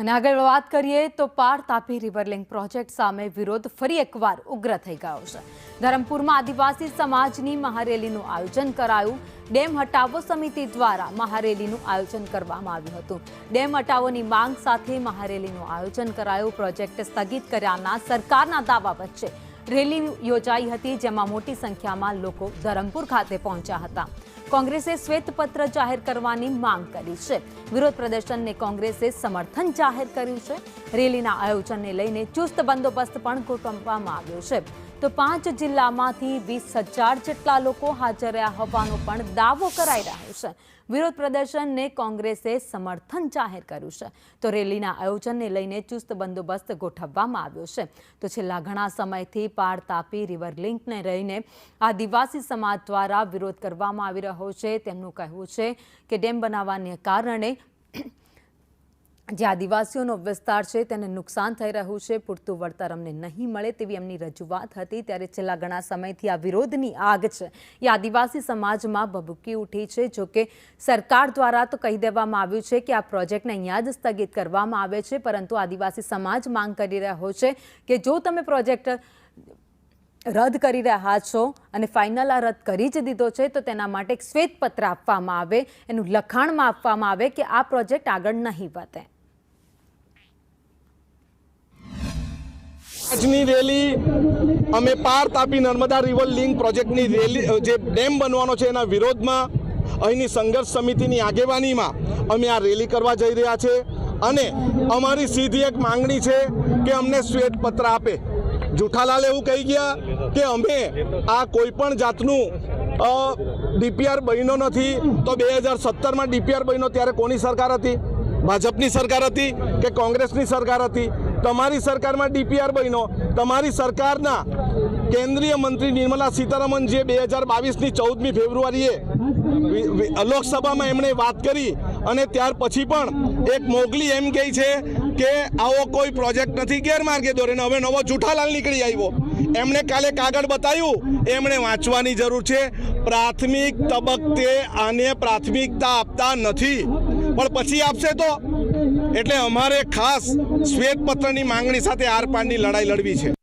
અને આગળ વાત કરીએ તો પાર તાપી રિવરલિંક પ્રોજેક્ટ સામે વિરોધ ફરી એકવાર ઉગ્ર થઈ ગયો છે. ધરમપુરમાં આદિવાસી સમાજની મહારેલીનું આયોજન કરાયું. ડેમ હટાવો સમિતિ દ્વારા મહારેલીનું આયોજન કરવામાં આવ્યું હતું. ડેમ હટાવોની માંગ સાથે મહારેલીનું આયોજન કરાયું. પ્રોજેક્ટ સ્થગિત કર્યાના સરકારના દાવા વચ્ચે રેલી યોજાઈ હતી, જેમાં મોટી સંખ્યામાં લોકો ધરમપુર ખાતે પહોંચ્યા હતા. કોંગ્રેસે શ્વેતપત્ર જાહેર કરવાની માંગ કરી છે. વિરોધ પ્રદર્શનને કોંગ્રેસે સમર્થન જાહેર કર્યું છે. રેલીના આયોજનને લઈને ચુસ્ત બંદોબસ્ત પણ ગોઠવવામાં આવ્યો છે. તો પાંચ જિલ્લામાંથી વીસ હજાર જેટલા લોકો હાજર રહ્યા હોવાનો પણ દાવો કરાઈ રહ્યો છે. વિરોધ પ્રદર્શનને કોંગ્રેસે સમર્થન જાહેર કર્યું છે. તો રેલીના આયોજનને લઈને ચુસ્ત બંદોબસ્ત ગોઠવવામાં આવ્યો છે. તો છેલ્લા ઘણા સમયથી પાર તાપી રિવર લિંકને લઈને આદિવાસી સમાજ દ્વારા વિરોધ કરવામાં આવી રહ્યો છે. તેમનું કહેવું છે કે ડેમ બનાવવાને કારણે જે આદિવાસીઓનો વિસ્તાર છે તેને નુકસાન થઈ રહ્યું છે, પૂરતું વળતર અમને નહીં મળે તેવી એમની રજૂઆત હતી. ત્યારે છેલ્લા ઘણા સમયથી આ વિરોધની આગ છે. એ આદિવાસી સમાજમાં ભભૂકી ઉઠી છે. જો કે સરકાર દ્વારા તો કહી દેવામાં આવ્યું છે કે આ પ્રોજેક્ટને અહીંયા જ સ્થગિત કરવામાં આવે છે, પરંતુ આદિવાસી સમાજ માંગ કરી રહ્યો છે કે જો તમે પ્રોજેક્ટ રદ કરી રહ્યા છો અને ફાઇનલ આ રદ કરી જ દીધો છે, તો તેના માટે એક શ્વેતપત્ર આપવામાં આવે, એનું લખાણમાં આપવામાં આવે કે આ પ્રોજેક્ટ આગળ નહીં વધે. આજની રેલી અમે પાર તાપી નર્મદા રિવર લિંક પ્રોજેક્ટની રેલી જે ડેમ બનવાનો છે એના વિરોધમાં, અહીંની સંઘર્ષ સમિતિની આગેવાનીમાં અમે આ રેલી કરવા જઈ રહ્યા છે. અને અમારી સીધી એક માંગણી છે કે અમને શ્વેતપત્ર આપે. જુઠાલાલ એવું કહી ગયા કે અમે આ કોઈ પણ જાતનું ડીપીઆર બન્યો નથી. તો બે હજાર સત્તરમાં ડીપીઆર બન્યો ત્યારે કોની સરકાર હતી? ભાજપની સરકાર હતી કે કોંગ્રેસની સરકાર હતી? તમારી સરકારમાં ડીપીઆર બન્યો. તમારી સરકારના કેન્દ્રીય મંત્રી નિર્મલા સીતારામન જે બે હજાર બાવીસની ચૌદમી ફેબ્રુઆરીએ લોકસભામાં એમણે વાત કરી અને ત્યાર પછી પણ એક મોગલી એમ કહે છે કે આવો કોઈ પ્રોજેક્ટ નથી ગેરમાર્ગે દોરીને હવે નવો જૂઠાલાલ નીકળી આવ્યો. એમણે કાલે કાગળ બતાવ્યું. એમણે વાંચવાની જરૂર છે. પ્રાથમિક તબક્કે આને પ્રાથમિકતા આપતા નથી. પણ પછી આપશે તો? એટલે અમારે ખાસ શ્વેતપત્રની માંગણી સાથે આરપારની લડાઈ લડવી છે.